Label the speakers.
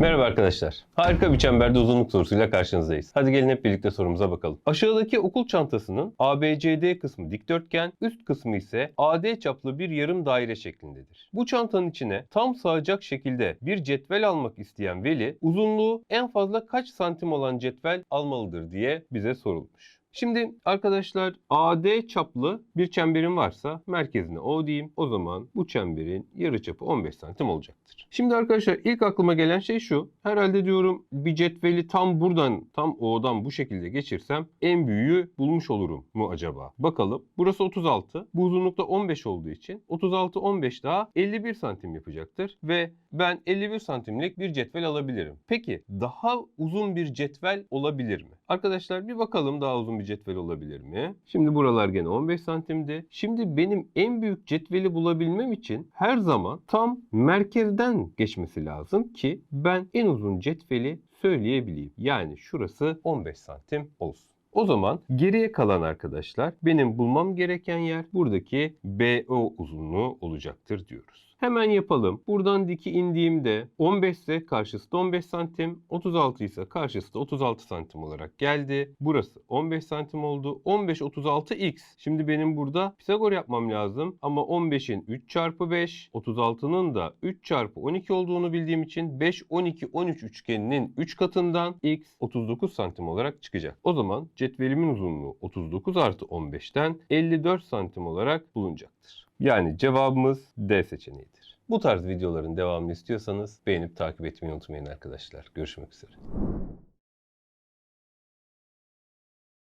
Speaker 1: Merhaba arkadaşlar. Harika bir çemberde uzunluk sorusuyla karşınızdayız. Hadi gelin hep birlikte sorumuza bakalım. Aşağıdaki okul çantasının ABCD kısmı dikdörtgen, üst kısmı ise AD çaplı bir yarım daire şeklindedir. Bu çantanın içine tam sığacak şekilde bir cetvel almak isteyen veli uzunluğu en fazla kaç santim olan cetvel almalıdır diye bize sorulmuş. Şimdi arkadaşlar AD çaplı bir çemberin varsa merkezine O diyeyim. O zaman bu çemberin yarıçapı 15 santim olacaktır. Şimdi arkadaşlar ilk aklıma gelen şey şu. Herhalde diyorum bir cetveli tam buradan tam O'dan bu şekilde geçirsem en büyüğü bulmuş olurum mu acaba? Bakalım. Burası 36. Bu uzunlukta 15 olduğu için 36 15 daha 51 santim yapacaktır. Ve ben 51 santimlik bir cetvel alabilirim. Peki daha uzun bir cetvel olabilir mi? Arkadaşlar bir bakalım daha uzun bir cetvel olabilir mi? Şimdi buralar gene 15 santimdi. Şimdi benim en büyük cetveli bulabilmem için her zaman tam merkezden geçmesi lazım ki ben en uzun cetveli söyleyebileyim. Yani şurası 15 santim olsun. O zaman geriye kalan arkadaşlar benim bulmam gereken yer buradaki BO uzunluğu olacaktır diyoruz. Hemen yapalım. Buradan diki indiğimde 15 ise karşısı da 15 santim, 36 ise karşısı da 36 santim olarak geldi. Burası 15 santim oldu. 15 36 x. Şimdi benim burada Pisagor yapmam lazım ama 15'in 3 çarpı 5, 36'nın da 3 çarpı 12 olduğunu bildiğim için 5 12 13 üçgeninin 3 katından x 39 santim olarak çıkacak. O zaman cetvelimin uzunluğu 39 artı 15'ten 54 santim olarak bulunacaktır. Yani cevabımız D seçeneğidir. Bu tarz videoların devamını istiyorsanız beğenip takip etmeyi unutmayın arkadaşlar. Görüşmek üzere.